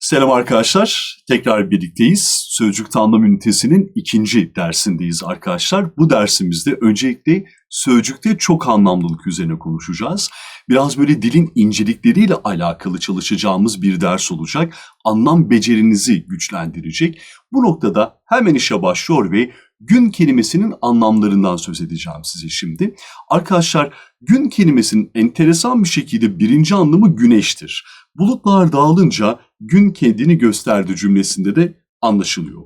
Selam arkadaşlar. Tekrar birlikteyiz. Sözcükte anlam ünitesinin ikinci dersindeyiz arkadaşlar. Bu dersimizde öncelikle sözcükte çok anlamlılık üzerine konuşacağız. Biraz böyle dilin incelikleriyle alakalı çalışacağımız bir ders olacak. Anlam becerinizi güçlendirecek. Bu noktada hemen işe başlıyor ve gün kelimesinin anlamlarından söz edeceğim size şimdi. Arkadaşlar gün kelimesinin enteresan bir şekilde birinci anlamı güneştir. Bulutlar dağılınca gün kendini gösterdi cümlesinde de anlaşılıyor.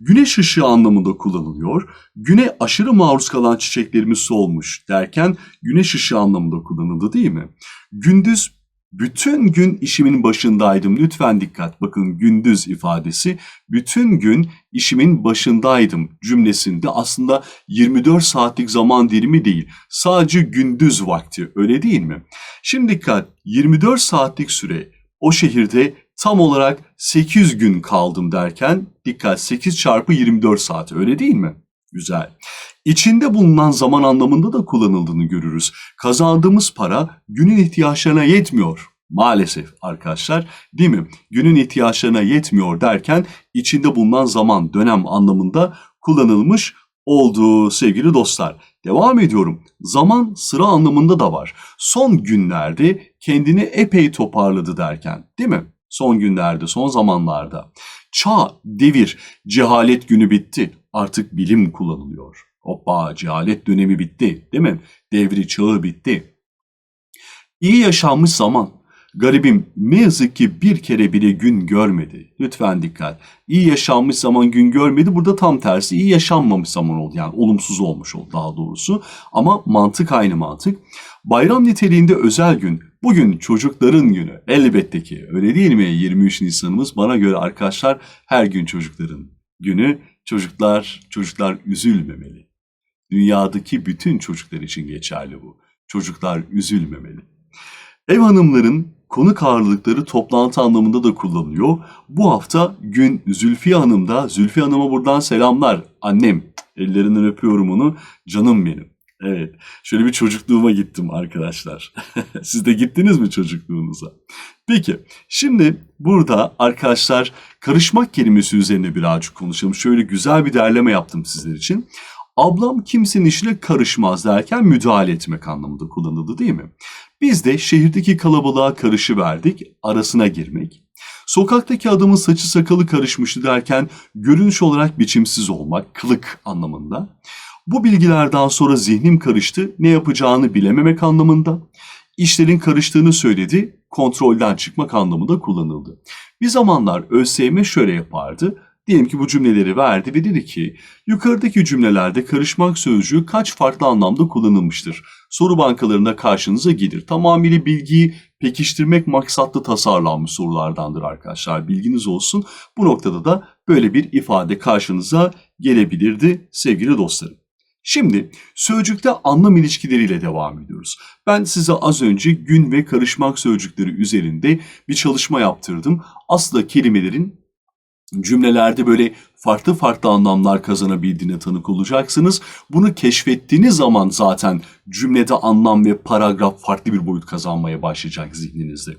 Güneş ışığı anlamında kullanılıyor. Güne aşırı maruz kalan çiçeklerimiz solmuş derken güneş ışığı anlamında kullanıldı değil mi? Gündüz bütün gün işimin başındaydım. Lütfen dikkat bakın gündüz ifadesi. Bütün gün işimin başındaydım cümlesinde aslında 24 saatlik zaman dilimi değil. Sadece gündüz vakti öyle değil mi? Şimdi dikkat 24 saatlik süre o şehirde tam olarak 8 gün kaldım derken dikkat 8 çarpı 24 saat öyle değil mi? Güzel. İçinde bulunan zaman anlamında da kullanıldığını görürüz. Kazandığımız para günün ihtiyaçlarına yetmiyor. Maalesef arkadaşlar değil mi? Günün ihtiyaçlarına yetmiyor derken içinde bulunan zaman dönem anlamında kullanılmış olduğu sevgili dostlar. Devam ediyorum. Zaman sıra anlamında da var. Son günlerde kendini epey toparladı derken değil mi? Son günlerde, son zamanlarda. Çağ, devir, cehalet günü bitti. Artık bilim kullanılıyor. Hoppa, cehalet dönemi bitti değil mi? Devri, çağı bitti. İyi yaşanmış zaman. Garibim ne yazık ki bir kere bile gün görmedi. Lütfen dikkat. İyi yaşanmış zaman gün görmedi. Burada tam tersi iyi yaşanmamış zaman oldu. Yani olumsuz olmuş oldu daha doğrusu. Ama mantık aynı mantık. Bayram niteliğinde özel gün. Bugün çocukların günü. Elbette ki öyle değil mi? 23 Nisan'ımız bana göre arkadaşlar her gün çocukların günü. Çocuklar, çocuklar üzülmemeli. Dünyadaki bütün çocuklar için geçerli bu. Çocuklar üzülmemeli. Ev hanımların konuk ağırlıkları toplantı anlamında da kullanılıyor. Bu hafta gün Zülfiye Hanım'da. Zülfiye Hanım'a buradan selamlar. Annem. Ellerinden öpüyorum onu. Canım benim. Evet. Şöyle bir çocukluğuma gittim arkadaşlar. Siz de gittiniz mi çocukluğunuza? Peki. Şimdi burada arkadaşlar karışmak kelimesi üzerine birazcık konuşalım. Şöyle güzel bir derleme yaptım sizler için. Ablam kimsenin işine karışmaz derken müdahale etmek anlamında kullanıldı değil mi? Biz de şehirdeki kalabalığa karışıverdik, arasına girmek. Sokaktaki adamın saçı sakalı karışmıştı derken görünüş olarak biçimsiz olmak, kılık anlamında. Bu bilgilerden sonra zihnim karıştı, ne yapacağını bilememek anlamında. İşlerin karıştığını söyledi, kontrolden çıkmak anlamında kullanıldı. Bir zamanlar ÖSYM şöyle yapardı. Diyelim ki bu cümleleri verdi ve dedi ki yukarıdaki cümlelerde karışmak sözcüğü kaç farklı anlamda kullanılmıştır? Soru bankalarında karşınıza gelir. Tamamıyla bilgiyi pekiştirmek maksatlı tasarlanmış sorulardandır arkadaşlar. Bilginiz olsun. Bu noktada da böyle bir ifade karşınıza gelebilirdi sevgili dostlarım. Şimdi sözcükte anlam ilişkileriyle devam ediyoruz. Ben size az önce gün ve karışmak sözcükleri üzerinde bir çalışma yaptırdım. Aslında kelimelerin cümlelerde böyle farklı farklı anlamlar kazanabildiğine tanık olacaksınız. Bunu keşfettiğiniz zaman zaten cümlede anlam ve paragraf farklı bir boyut kazanmaya başlayacak zihninizde.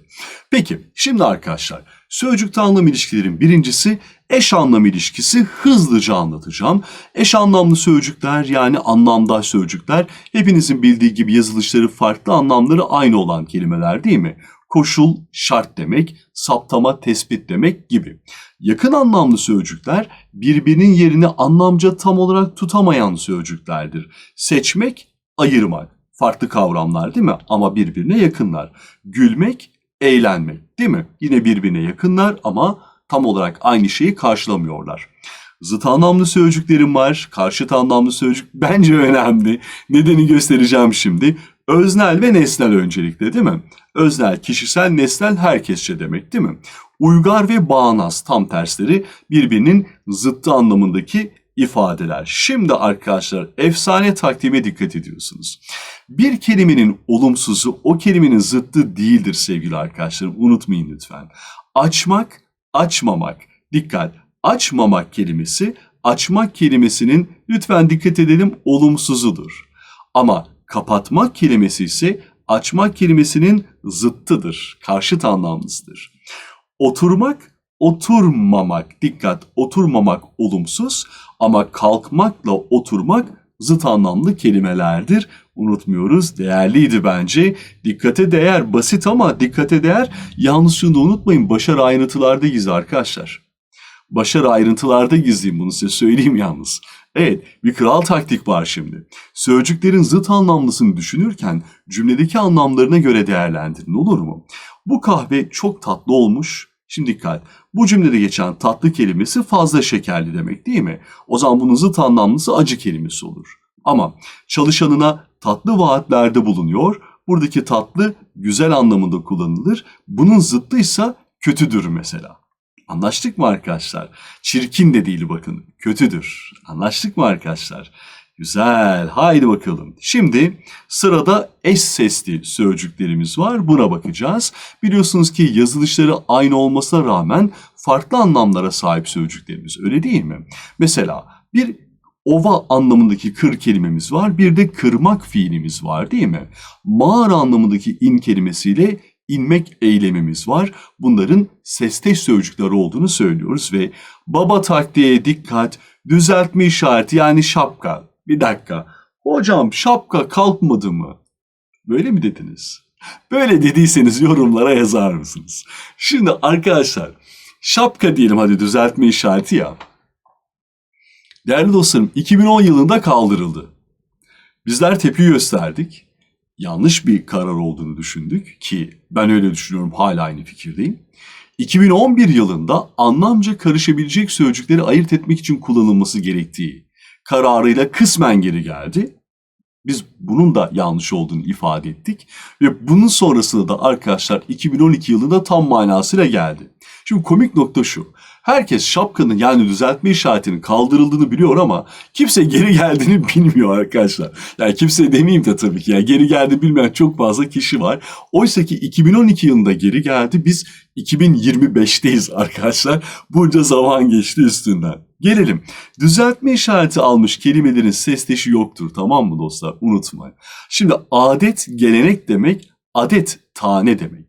Peki şimdi arkadaşlar sözcükte anlam ilişkilerin birincisi eş anlam ilişkisi hızlıca anlatacağım. Eş anlamlı sözcükler yani anlamdaş sözcükler hepinizin bildiği gibi yazılışları farklı anlamları aynı olan kelimeler değil mi? koşul, şart demek, saptama, tespit demek gibi. Yakın anlamlı sözcükler birbirinin yerini anlamca tam olarak tutamayan sözcüklerdir. Seçmek, ayırmak. Farklı kavramlar değil mi? Ama birbirine yakınlar. Gülmek, eğlenmek değil mi? Yine birbirine yakınlar ama tam olarak aynı şeyi karşılamıyorlar. Zıt anlamlı sözcüklerim var. Karşıt anlamlı sözcük bence önemli. Nedeni göstereceğim şimdi. Öznel ve nesnel öncelikle değil mi? Öznel, kişisel, nesnel herkesçe demek değil mi? Uygar ve bağnaz tam tersleri birbirinin zıttı anlamındaki ifadeler. Şimdi arkadaşlar efsane takdime dikkat ediyorsunuz. Bir kelimenin olumsuzu o kelimenin zıttı değildir sevgili arkadaşlarım. Unutmayın lütfen. Açmak, açmamak. Dikkat. Açmamak kelimesi açmak kelimesinin lütfen dikkat edelim olumsuzudur. Ama kapatmak kelimesi ise açmak kelimesinin zıttıdır, karşıt anlamlısıdır. Oturmak, Oturmamak, dikkat, oturmamak olumsuz ama kalkmakla oturmak zıt anlamlı kelimelerdir. Unutmuyoruz. Değerliydi bence. Dikkate değer. Basit ama dikkate değer. Yalnız şunu da unutmayın. Başarı ayrıntılarda gizli arkadaşlar. Başarı ayrıntılarda gizliyim bunu size söyleyeyim yalnız. Evet, bir kral taktik var şimdi. Sözcüklerin zıt anlamlısını düşünürken cümledeki anlamlarına göre değerlendirin olur mu? Bu kahve çok tatlı olmuş. Şimdi dikkat. Bu cümlede geçen tatlı kelimesi fazla şekerli demek değil mi? O zaman bunun zıt anlamlısı acı kelimesi olur. Ama çalışanına tatlı vaatlerde bulunuyor. Buradaki tatlı güzel anlamında kullanılır. Bunun zıttıysa kötüdür mesela. Anlaştık mı arkadaşlar? Çirkin de değil bakın. Kötüdür. Anlaştık mı arkadaşlar? Güzel. Haydi bakalım. Şimdi sırada eş sesli sözcüklerimiz var. Buna bakacağız. Biliyorsunuz ki yazılışları aynı olmasına rağmen farklı anlamlara sahip sözcüklerimiz. Öyle değil mi? Mesela bir ova anlamındaki kır kelimemiz var. Bir de kırmak fiilimiz var değil mi? Mağara anlamındaki in kelimesiyle inmek eylemimiz var. Bunların sesteş sözcükler olduğunu söylüyoruz ve baba taktiğe dikkat, düzeltme işareti yani şapka. Bir dakika. Hocam şapka kalkmadı mı? Böyle mi dediniz? Böyle dediyseniz yorumlara yazar mısınız? Şimdi arkadaşlar şapka diyelim hadi düzeltme işareti ya. Değerli dostlarım 2010 yılında kaldırıldı. Bizler tepki gösterdik. Yanlış bir karar olduğunu düşündük ki ben öyle düşünüyorum hala aynı fikirdeyim. 2011 yılında anlamca karışabilecek sözcükleri ayırt etmek için kullanılması gerektiği kararıyla kısmen geri geldi. Biz bunun da yanlış olduğunu ifade ettik ve bunun sonrasında da arkadaşlar 2012 yılında tam manasıyla geldi. Şimdi komik nokta şu. Herkes şapkanın yani düzeltme işaretinin kaldırıldığını biliyor ama kimse geri geldiğini bilmiyor arkadaşlar. Yani kimse demeyeyim de tabii ki. Yani geri geldi bilmeyen çok fazla kişi var. Oysa ki 2012 yılında geri geldi. Biz 2025'teyiz arkadaşlar. Bunca zaman geçti üstünden. Gelelim. Düzeltme işareti almış kelimelerin sesleşi yoktur tamam mı dostlar? Unutmayın. Şimdi adet gelenek demek adet tane demek.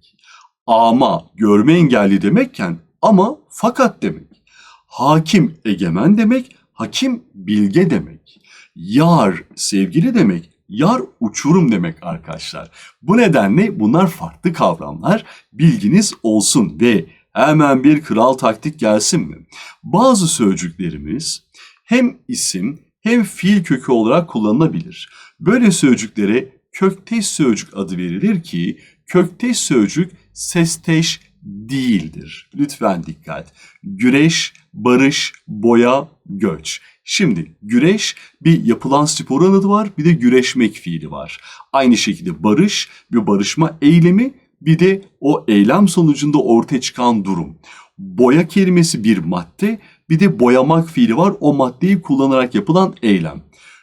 Ama görme engelli demekken ama fakat demek. Hakim egemen demek, hakim bilge demek. Yar sevgili demek, yar uçurum demek arkadaşlar. Bu nedenle bunlar farklı kavramlar. Bilginiz olsun ve hemen bir kral taktik gelsin mi? Bazı sözcüklerimiz hem isim hem fiil kökü olarak kullanılabilir. Böyle sözcüklere kökteş sözcük adı verilir ki kökteş sözcük sesteş değildir. Lütfen dikkat. Güreş, barış, boya, göç. Şimdi güreş bir yapılan spor adı var bir de güreşmek fiili var. Aynı şekilde barış bir barışma eylemi bir de o eylem sonucunda ortaya çıkan durum. Boya kelimesi bir madde bir de boyamak fiili var o maddeyi kullanarak yapılan eylem.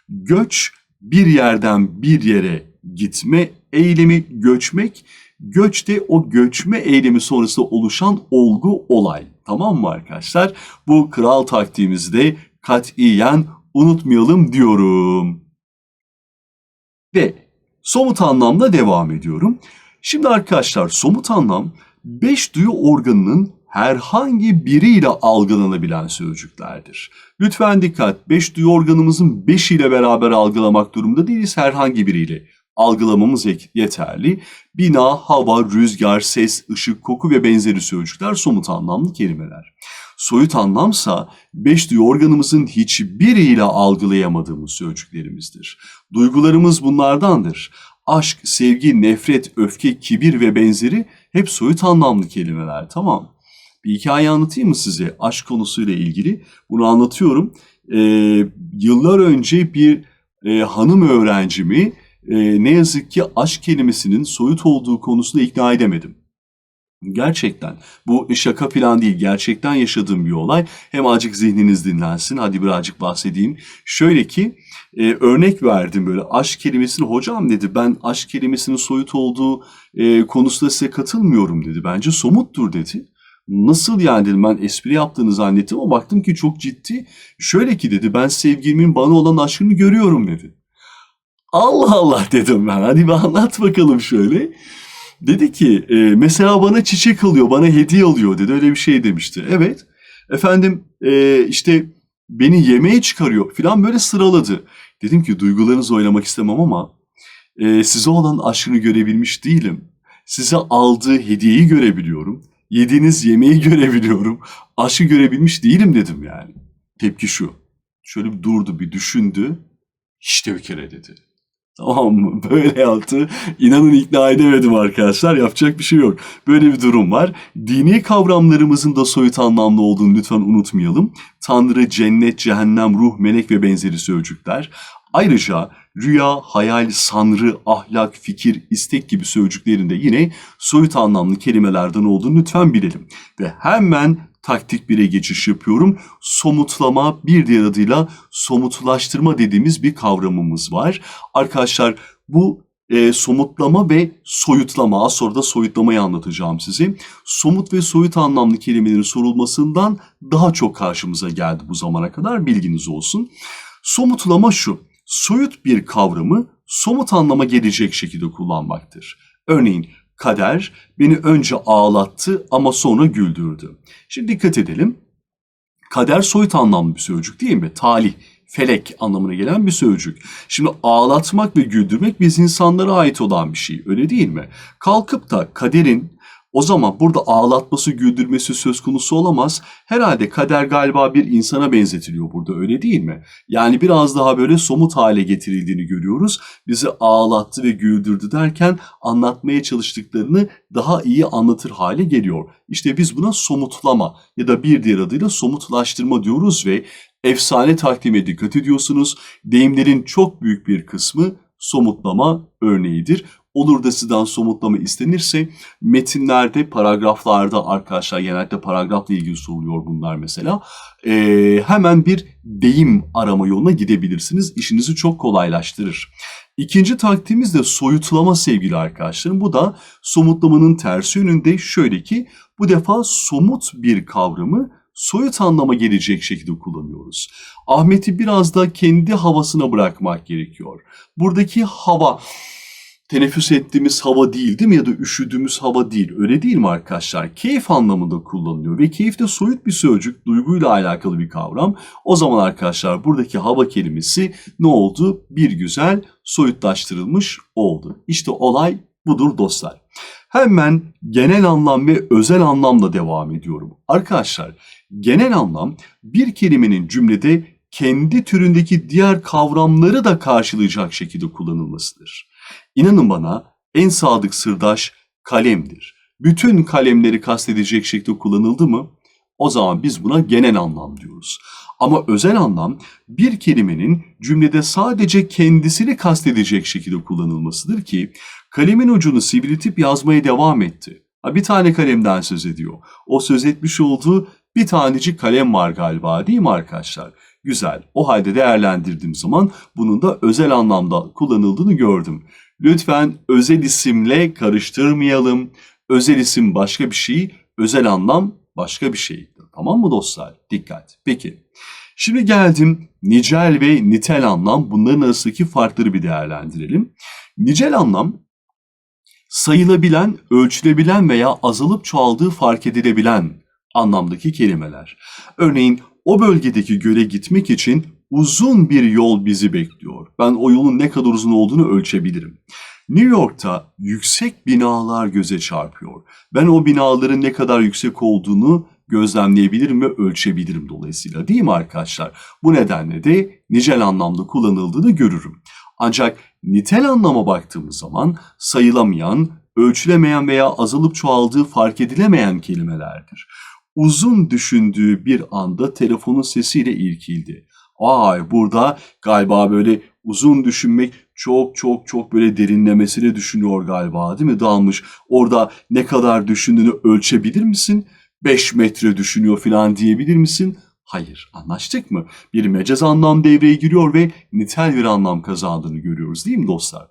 Göç bir yerden bir yere gitme eylemi göçmek Göç de o göçme eylemi sonrasında oluşan olgu olay. Tamam mı arkadaşlar? Bu kral taktiğimizi de katiyen unutmayalım diyorum. Ve somut anlamda devam ediyorum. Şimdi arkadaşlar somut anlam beş duyu organının herhangi biriyle algılanabilen sözcüklerdir. Lütfen dikkat, beş duyu organımızın beşiyle beraber algılamak durumunda değiliz herhangi biriyle algılamamız yeterli. Bina, hava, rüzgar, ses, ışık, koku ve benzeri sözcükler somut anlamlı kelimeler. Soyut anlamsa beş duyu organımızın hiçbiriyle algılayamadığımız sözcüklerimizdir. Duygularımız bunlardandır. Aşk, sevgi, nefret, öfke, kibir ve benzeri hep soyut anlamlı kelimeler tamam. Bir hikaye anlatayım mı size aşk konusuyla ilgili? Bunu anlatıyorum. Ee, yıllar önce bir e, hanım öğrencimi e, ne yazık ki aşk kelimesinin soyut olduğu konusunda ikna edemedim. Gerçekten bu şaka falan değil gerçekten yaşadığım bir olay. Hem azıcık zihniniz dinlensin hadi birazcık bahsedeyim. Şöyle ki e, örnek verdim böyle aşk kelimesini hocam dedi ben aşk kelimesinin soyut olduğu e, konusunda size katılmıyorum dedi. Bence somuttur dedi. Nasıl yani dedim ben espri yaptığını zannettim ama baktım ki çok ciddi. Şöyle ki dedi ben sevgilimin bana olan aşkını görüyorum dedi. Allah Allah dedim ben. Hadi bir anlat bakalım şöyle. Dedi ki e, mesela bana çiçek alıyor, bana hediye alıyor dedi. Öyle bir şey demişti. Evet. Efendim e, işte beni yemeğe çıkarıyor falan böyle sıraladı. Dedim ki duygularınızla oynamak istemem ama e, size olan aşkını görebilmiş değilim. Size aldığı hediyeyi görebiliyorum. Yediğiniz yemeği görebiliyorum. Aşkı görebilmiş değilim dedim yani. Tepki şu. Şöyle bir durdu, bir düşündü. İşte bir kere dedi. Tamam mı? Böyle yaptı. İnanın ikna edemedim arkadaşlar. Yapacak bir şey yok. Böyle bir durum var. Dini kavramlarımızın da soyut anlamlı olduğunu lütfen unutmayalım. Tanrı, cennet, cehennem, ruh, melek ve benzeri sözcükler. Ayrıca rüya, hayal, sanrı, ahlak, fikir, istek gibi sözcüklerinde yine soyut anlamlı kelimelerden olduğunu lütfen bilelim. Ve hemen taktik bire geçiş yapıyorum. Somutlama bir diğer adıyla somutlaştırma dediğimiz bir kavramımız var. Arkadaşlar bu e, somutlama ve soyutlama, az sonra da soyutlamayı anlatacağım size. Somut ve soyut anlamlı kelimelerin sorulmasından daha çok karşımıza geldi bu zamana kadar bilginiz olsun. Somutlama şu, soyut bir kavramı somut anlama gelecek şekilde kullanmaktır. Örneğin kader beni önce ağlattı ama sonra güldürdü. Şimdi dikkat edelim. Kader soyut anlamlı bir sözcük değil mi? Talih, felek anlamına gelen bir sözcük. Şimdi ağlatmak ve güldürmek biz insanlara ait olan bir şey öyle değil mi? Kalkıp da kaderin o zaman burada ağlatması, güldürmesi söz konusu olamaz. Herhalde kader galiba bir insana benzetiliyor burada öyle değil mi? Yani biraz daha böyle somut hale getirildiğini görüyoruz. Bizi ağlattı ve güldürdü derken anlatmaya çalıştıklarını daha iyi anlatır hale geliyor. İşte biz buna somutlama ya da bir diğer adıyla somutlaştırma diyoruz ve efsane takdime dikkat ediyorsunuz. Deyimlerin çok büyük bir kısmı somutlama örneğidir olur da sizden somutlama istenirse metinlerde, paragraflarda arkadaşlar genellikle paragrafla ilgili soruluyor bunlar mesela. Ee, hemen bir deyim arama yoluna gidebilirsiniz. İşinizi çok kolaylaştırır. İkinci taktiğimiz de soyutlama sevgili arkadaşlarım. Bu da somutlamanın tersi yönünde şöyle ki bu defa somut bir kavramı soyut anlama gelecek şekilde kullanıyoruz. Ahmet'i biraz da kendi havasına bırakmak gerekiyor. Buradaki hava teneffüs ettiğimiz hava değil değil mi? Ya da üşüdüğümüz hava değil. Öyle değil mi arkadaşlar? Keyif anlamında kullanılıyor ve keyif de soyut bir sözcük, duyguyla alakalı bir kavram. O zaman arkadaşlar buradaki hava kelimesi ne oldu? Bir güzel soyutlaştırılmış oldu. İşte olay budur dostlar. Hemen genel anlam ve özel anlamla devam ediyorum. Arkadaşlar genel anlam bir kelimenin cümlede kendi türündeki diğer kavramları da karşılayacak şekilde kullanılmasıdır. İnanın bana en sadık sırdaş kalemdir. Bütün kalemleri kastedecek şekilde kullanıldı mı? O zaman biz buna genel anlam diyoruz. Ama özel anlam bir kelimenin cümlede sadece kendisini kastedecek şekilde kullanılmasıdır ki kalemin ucunu sivriltip yazmaya devam etti. Bir tane kalemden söz ediyor. O söz etmiş olduğu bir tanecik kalem var galiba değil mi arkadaşlar? Güzel. O halde değerlendirdiğim zaman bunun da özel anlamda kullanıldığını gördüm. Lütfen özel isimle karıştırmayalım. Özel isim başka bir şey, özel anlam başka bir şey. Tamam mı dostlar? Dikkat. Peki. Şimdi geldim nicel ve nitel anlam bunların arasındaki farkları bir değerlendirelim. Nicel anlam sayılabilen, ölçülebilen veya azalıp çoğaldığı fark edilebilen anlamdaki kelimeler. Örneğin o bölgedeki göle gitmek için uzun bir yol bizi bekliyor. Ben o yolun ne kadar uzun olduğunu ölçebilirim. New York'ta yüksek binalar göze çarpıyor. Ben o binaların ne kadar yüksek olduğunu gözlemleyebilirim ve ölçebilirim dolayısıyla değil mi arkadaşlar? Bu nedenle de nicel anlamda kullanıldığını görürüm. Ancak nitel anlama baktığımız zaman sayılamayan, ölçülemeyen veya azalıp çoğaldığı fark edilemeyen kelimelerdir. Uzun düşündüğü bir anda telefonun sesiyle irkildi. Ay burada galiba böyle uzun düşünmek çok çok çok böyle derinlemesine düşünüyor galiba değil mi dalmış. Orada ne kadar düşündüğünü ölçebilir misin? 5 metre düşünüyor falan diyebilir misin? Hayır anlaştık mı? Bir mecaz anlam devreye giriyor ve nitel bir anlam kazandığını görüyoruz değil mi dostlar?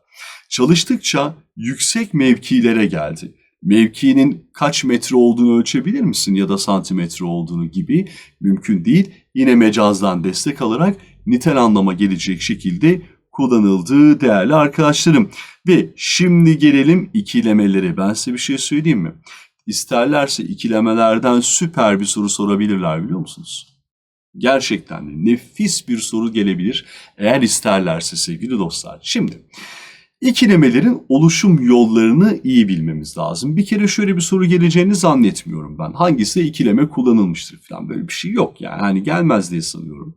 Çalıştıkça yüksek mevkilere geldi mevkinin kaç metre olduğunu ölçebilir misin ya da santimetre olduğunu gibi mümkün değil. Yine mecazdan destek alarak nitel anlama gelecek şekilde kullanıldığı değerli arkadaşlarım. Ve şimdi gelelim ikilemelere. Ben size bir şey söyleyeyim mi? İsterlerse ikilemelerden süper bir soru sorabilirler biliyor musunuz? Gerçekten de nefis bir soru gelebilir eğer isterlerse sevgili dostlar. Şimdi ikilemelerin oluşum yollarını iyi bilmemiz lazım. Bir kere şöyle bir soru geleceğini zannetmiyorum ben. Hangisi ikileme kullanılmıştır falan böyle bir şey yok yani. Hani gelmez diye sanıyorum.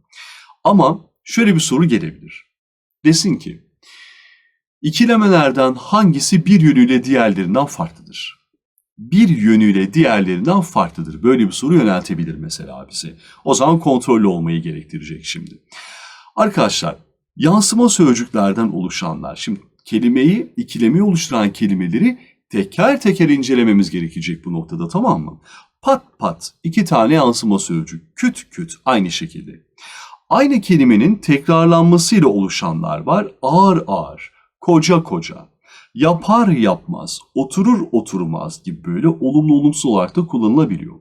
Ama şöyle bir soru gelebilir. Desin ki ikilemelerden hangisi bir yönüyle diğerlerinden farklıdır? Bir yönüyle diğerlerinden farklıdır. Böyle bir soru yöneltebilir mesela bize. O zaman kontrollü olmayı gerektirecek şimdi. Arkadaşlar yansıma sözcüklerden oluşanlar. Şimdi kelimeyi, ikilemeyi oluşturan kelimeleri teker teker incelememiz gerekecek bu noktada tamam mı? Pat pat iki tane yansıma sözcük. Küt küt aynı şekilde. Aynı kelimenin tekrarlanmasıyla oluşanlar var. Ağır ağır, koca koca yapar yapmaz, oturur oturmaz gibi böyle olumlu olumsuz olarak da kullanılabiliyor.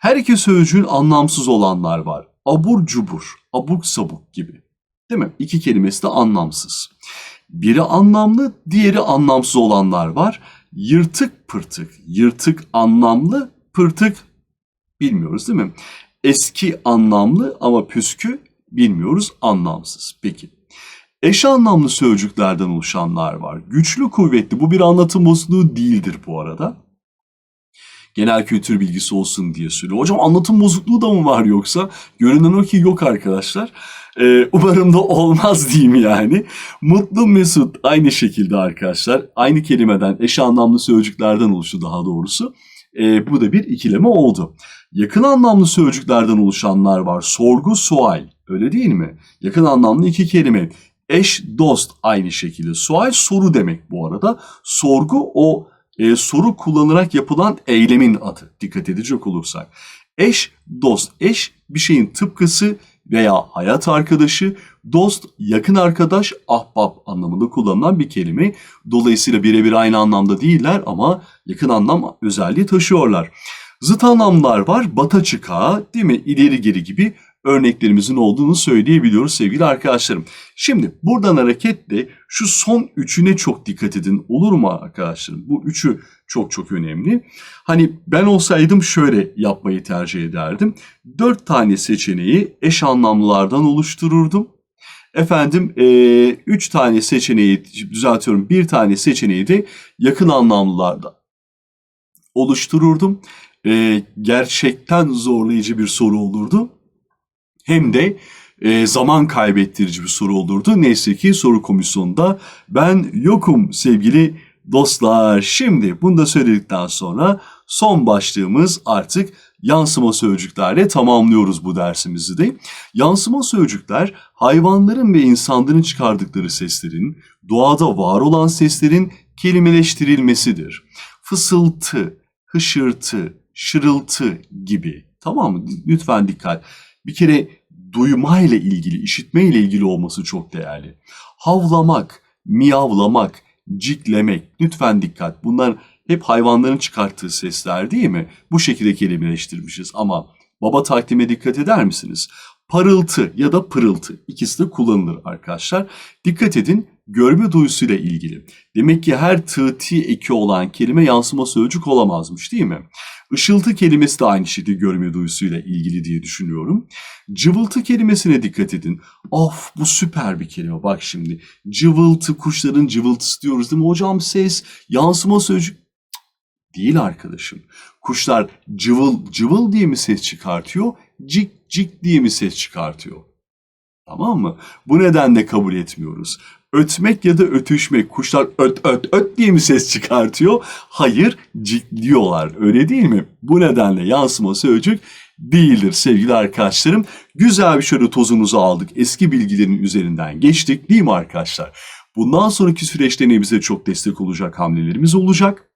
Her iki sözcüğün anlamsız olanlar var. Abur cubur, abuk sabuk gibi. Değil mi? İki kelimesi de anlamsız. Biri anlamlı, diğeri anlamsız olanlar var. Yırtık pırtık, yırtık anlamlı, pırtık bilmiyoruz değil mi? Eski anlamlı ama püskü bilmiyoruz anlamsız. Peki. Eş anlamlı sözcüklerden oluşanlar var. Güçlü, kuvvetli. Bu bir anlatım bozukluğu değildir bu arada. Genel kültür bilgisi olsun diye söylüyor. Hocam anlatım bozukluğu da mı var yoksa? Görünen o ki yok arkadaşlar. Ee, umarım da olmaz diyeyim yani. Mutlu Mesut aynı şekilde arkadaşlar. Aynı kelimeden eş anlamlı sözcüklerden oluştu daha doğrusu. Ee, bu da bir ikileme oldu. Yakın anlamlı sözcüklerden oluşanlar var. Sorgu, sual. Öyle değil mi? Yakın anlamlı iki kelime. Eş, dost aynı şekilde. Sual soru demek bu arada. Sorgu o e, soru kullanarak yapılan eylemin adı. Dikkat edecek olursak. Eş, dost. Eş bir şeyin tıpkısı veya hayat arkadaşı. Dost, yakın arkadaş, ahbap anlamında kullanılan bir kelime. Dolayısıyla birebir aynı anlamda değiller ama yakın anlam özelliği taşıyorlar. Zıt anlamlar var. Bata çıka, değil mi? İleri geri gibi örneklerimizin olduğunu söyleyebiliyoruz sevgili arkadaşlarım. Şimdi buradan hareketle şu son üçüne çok dikkat edin olur mu arkadaşlarım? Bu üçü çok çok önemli. Hani ben olsaydım şöyle yapmayı tercih ederdim. Dört tane seçeneği eş anlamlılardan oluştururdum. Efendim e, üç tane seçeneği düzeltiyorum bir tane seçeneği de yakın anlamlılardan oluştururdum. E, gerçekten zorlayıcı bir soru olurdu hem de e, zaman kaybettirici bir soru olurdu. Neyse ki soru komisyonunda ben yokum sevgili dostlar. Şimdi bunu da söyledikten sonra son başlığımız artık yansıma sözcüklerle tamamlıyoruz bu dersimizi de. Yansıma sözcükler hayvanların ve insanların çıkardıkları seslerin, doğada var olan seslerin kelimeleştirilmesidir. Fısıltı, hışırtı, şırıltı gibi. Tamam mı? Lütfen dikkat bir kere duymayla ilgili, işitmeyle ilgili olması çok değerli. Havlamak, miyavlamak, ciklemek, lütfen dikkat. Bunlar hep hayvanların çıkarttığı sesler değil mi? Bu şekilde kelimeleştirmişiz ama baba takdime dikkat eder misiniz? Parıltı ya da pırıltı ikisi de kullanılır arkadaşlar. Dikkat edin görme duyusuyla ilgili. Demek ki her tı ti eki olan kelime yansıma sözcük olamazmış değil mi? Işıltı kelimesi de aynı şekilde görme duyusuyla ilgili diye düşünüyorum. Cıvıltı kelimesine dikkat edin. Of bu süper bir kelime bak şimdi. Cıvıltı kuşların cıvıltısı diyoruz değil mi? Hocam ses yansıma sözcük değil arkadaşım. Kuşlar cıvıl cıvıl diye mi ses çıkartıyor? Cik cik diye mi ses çıkartıyor? Tamam mı? Bu nedenle kabul etmiyoruz. Ötmek ya da ötüşmek. Kuşlar öt öt öt diye mi ses çıkartıyor? Hayır, cikliyorlar. Öyle değil mi? Bu nedenle yansıma sözcük değildir sevgili arkadaşlarım. Güzel bir şöyle tozumuzu aldık. Eski bilgilerin üzerinden geçtik değil mi arkadaşlar? Bundan sonraki süreçte ne bize çok destek olacak hamlelerimiz olacak.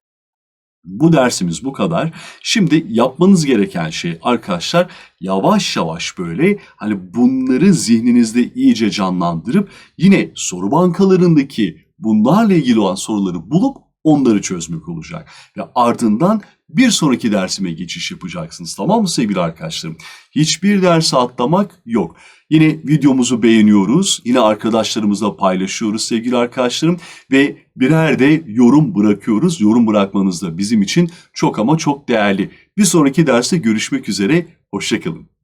Bu dersimiz bu kadar. Şimdi yapmanız gereken şey arkadaşlar yavaş yavaş böyle hani bunları zihninizde iyice canlandırıp yine soru bankalarındaki bunlarla ilgili olan soruları bulup onları çözmek olacak. Ve ardından bir sonraki dersime geçiş yapacaksınız. Tamam mı sevgili arkadaşlarım? Hiçbir dersi atlamak yok. Yine videomuzu beğeniyoruz. Yine arkadaşlarımızla paylaşıyoruz sevgili arkadaşlarım. Ve birer de yorum bırakıyoruz. Yorum bırakmanız da bizim için çok ama çok değerli. Bir sonraki derste görüşmek üzere. Hoşçakalın.